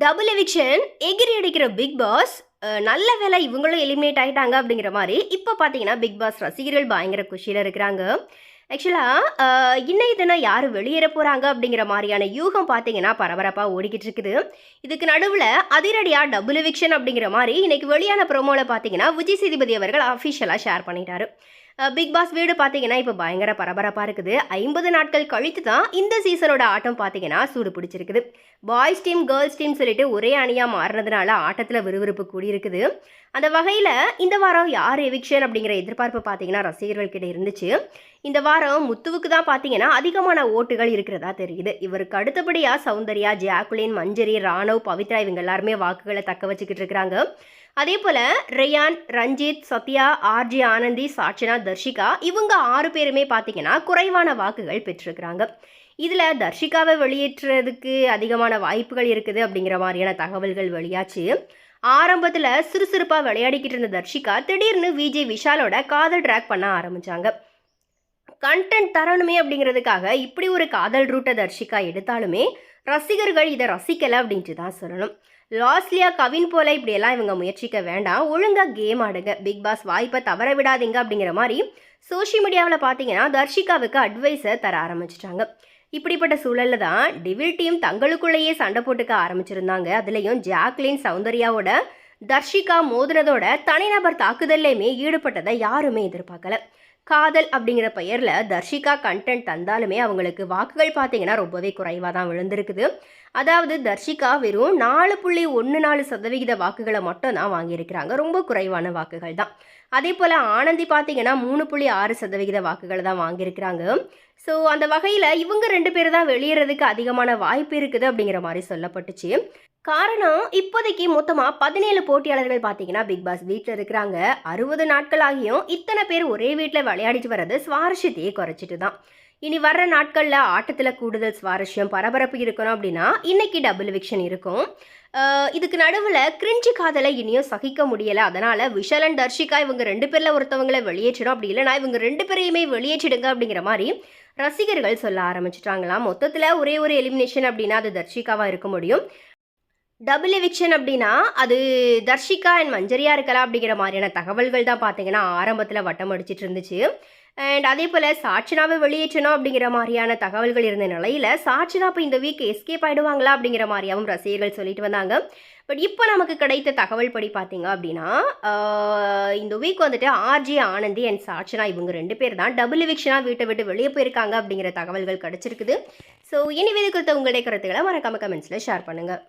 Double eviction எகிரி அடிக்கிற big pass நல்ல வேலை இவங்களும் எலிமினேட் ஆகிட்டாங்க அப்படிங்கிற மாதிரி இப்போ பார்த்தீங்கன்னா பிக் பாஸ் ரசிகர்கள் பயங்கர குஷியில் இருக்கிறாங்க. ஆக்சுவலாக இன்னைக்கு தினம் யார் வெளியேற போகிறாங்க அப்படிங்கிற மாதிரியான யூகம் பார்த்தீங்கன்னா பரபரப்பாக ஓடிக்கிட்டு இருக்குது. இதுக்கு நடுவில் அதிரடியாக டபுள் எவிக்ஷன் அப்படிங்கிற மாதிரி இன்னைக்கு வெளியான ப்ரோமோவில் பார்த்தீங்கன்னா விஜய் சேதுபதி அவர்கள் அஃபிஷியலாக ஷேர் பண்ணிட்டாரு. பிக் பாஸ் வீடு பார்த்தீங்கன்னா இப்போ பயங்கர பரபரப்பாக இருக்குது. ஐம்பது நாட்கள் கழித்து தான் இந்த சீசனோட ஆட்டம் பார்த்தீங்கன்னா சூடு பிடிச்சிருக்குது. பாய்ஸ் டீம் கேர்ள்ஸ் டீம் சொல்லிட்டு ஒரே அணியாக மாறினதுனால ஆட்டத்தில் விறுவிறுப்பு கூடியிருக்குது. அந்த வகையில் இந்த வாரம் யார் எவிக்ஷன் அப்படிங்கிற எதிர்பார்ப்பு பார்த்தீங்கன்னா ரசிகர்கள் கிட்ட இருந்துச்சு. இந்த வாரம் முத்துவுக்கு தான் பார்த்தீங்கன்னா அதிகமான ஓட்டுகள் இருக்கிறதா தெரியுது. இவருக்கு அடுத்தபடியாக சௌந்தர்யா ஜாக்குலின் மஞ்சரி ராணவ் பவித்ரா இவங்க எல்லாருமே வாக்குகளை தக்க வச்சுக்கிட்டு இருக்கிறாங்க. அதே போல் ரேயான் ரஞ்சித் சத்யா ஆர்ஜி ஆனந்தி சாட்சனா தர்ஷிகா இவங்க ஆறு பேருமே பார்த்தீங்கன்னா குறைவான வாக்குகள் பெற்றிருக்கிறாங்க. இதில் தர்ஷிகாவை வெளியேற்றுறதுக்கு அதிகமான வாய்ப்புகள் இருக்குது அப்படிங்கிற மாதிரியான தகவல்கள் வெளியாச்சு. ஆரம்பத்தில் சுறுசுறுப்பாக விளையாடிக்கிட்டு இருந்த தர்ஷிகா திடீர்னு விஜய் விஷாலோட காதல் ட்ராக் பண்ண ஆரம்பித்தாங்க கண்டென்ட் தரணுமே அப்படிங்கிறதுக்காக இப்படி ஒரு காதல் ரூட்டை தர்ஷிகா எடுத்தாலுமே ரசிகர்கள் இதை ரசிக்கலை அப்படின்ட்டு தான் சொல்லணும். லாஸ்லியா கவின் போல இப்படியெல்லாம் இவங்க முயற்சிக்க வேண்டாம். ஒழுங்காக கேம் ஆடுங்க. பிக் பாஸ் வாய்ப்பை தவற விடாதீங்க அப்படிங்கிற மாதிரி சோஷியல் மீடியாவில் பார்த்தீங்கன்னா தர்ஷிகாவுக்கு அட்வைஸை தர ஆரம்பிச்சிட்டாங்க. இப்படிப்பட்ட சூழலில் தான் டிவில் டீம் தங்களுக்குள்ளேயே சண்டை போட்டுக்க ஆரம்பிச்சிருந்தாங்க. அதுலேயும் ஜாக்லின் சௌந்தர்யாவோட தர்ஷிகா மோதுனதோட தனிநபர் தாக்குதல்லையுமே ஈடுபட்டதை யாருமே எதிர்பார்க்கல. காதல் அப்படிங்கிற பெயரில் தர்ஷிகா கண்டென்ட் தந்தாலுமே அவங்களுக்கு வாக்குகள் பார்த்தீங்கன்னா ரொம்பவே குறைவாக தான் விழுந்திருக்குது. அதாவது தர்ஷிகா வெறும் நாலு புள்ளி ஒன்று நாலு சதவிகித வாக்குகளை மட்டும் தான் வாங்கியிருக்கிறாங்க. ரொம்ப குறைவான வாக்குகள் தான். அதே போல் ஆனந்தி பார்த்தீங்கன்னா மூணு புள்ளி ஆறு சதவிகித வாக்குகளை தான் வாங்கியிருக்கிறாங்க. ஸோ அந்த வகையில் இவங்க ரெண்டு பேர் தான் வெளியேறதுக்கு அதிகமான வாய்ப்பு இருக்குது அப்படிங்கிற மாதிரி சொல்லப்பட்டுச்சு. காரணம் இப்போதைக்கு மொத்தமாக பதினேழு போட்டியாளர்கள் பார்த்தீங்கன்னா பிக் பாஸ் வீட்டில் இருக்கிறாங்க. அறுபது நாட்கள் ஆகியும் இத்தனை பேர் ஒரே வீட்டில் விளையாடிட்டு வர்றது சுவாரஸ்யத்தையே குறைச்சிட்டு தான். இனி வர்ற நாட்களில் ஆட்டத்தில் கூடுதல் சுவாரஸ்யம் பரபரப்பு இருக்கணும் அப்படின்னா இன்னைக்கு டபுள் விக்ஷன் இருக்கும். இதுக்கு நடுவில் கிரிஞ்சி காதலை இனியும் சகிக்க முடியலை. அதனால் விஷால் அண்ட் தர்ஷிகா இவங்க ரெண்டு பேரில் ஒருத்தவங்களை வெளியேற்றணும் அப்படி இல்லைனா இவங்க ரெண்டு பேரையுமே வெளியேற்றிடுங்க அப்படிங்கிற மாதிரி ரசிகர்கள் சொல்ல ஆரம்பிச்சிட்டாங்களாம். மொத்தத்தில் ஒரே ஒரு எலிமினேஷன் அப்படின்னா அது தர்ஷிகாவாக இருக்க முடியும். டபுள் எவிக்ஷன் அப்படின்னா அது தர்ஷிகா அண்ட் மஞ்சரியா இருக்கலாம் அப்படிங்கிற மாதிரியான தகவல்கள் தான் பார்த்தீங்கன்னா ஆரம்பத்தில் வட்டம் அடிச்சிட்டு இருந்துச்சு. அண்ட் அதே போல் சாட்சினாவை வெளியேற்றணும் அப்படிங்கிற மாதிரியான தகவல்கள் இருந்த நிலையில் சாட்சினா இப்போ இந்த வீக் எஸ்கேப் ஆகிடுவாங்களா அப்படிங்கிற மாதிரியாவும் ரசிகர்கள் சொல்லிட்டு வந்தாங்க. பட் இப்போ நமக்கு கிடைத்த தகவல் படி பார்த்தீங்க அப்படின்னா இந்த வீக் வந்துட்டு ஆர்ஜி ஆனந்தி அண்ட் சாட்சினா இவங்க ரெண்டு பேர் தான் டபுள் எவிக்ஷனாக வீட்டை விட்டு வெளியே போயிருக்காங்க அப்படிங்கிற தகவல்கள் கிடச்சிருக்குது. ஸோ இனி இது குறித்த உங்களுடைய கருத்துக்களை மறக்காம கமெண்ட்ஸில் ஷேர் பண்ணுங்கள்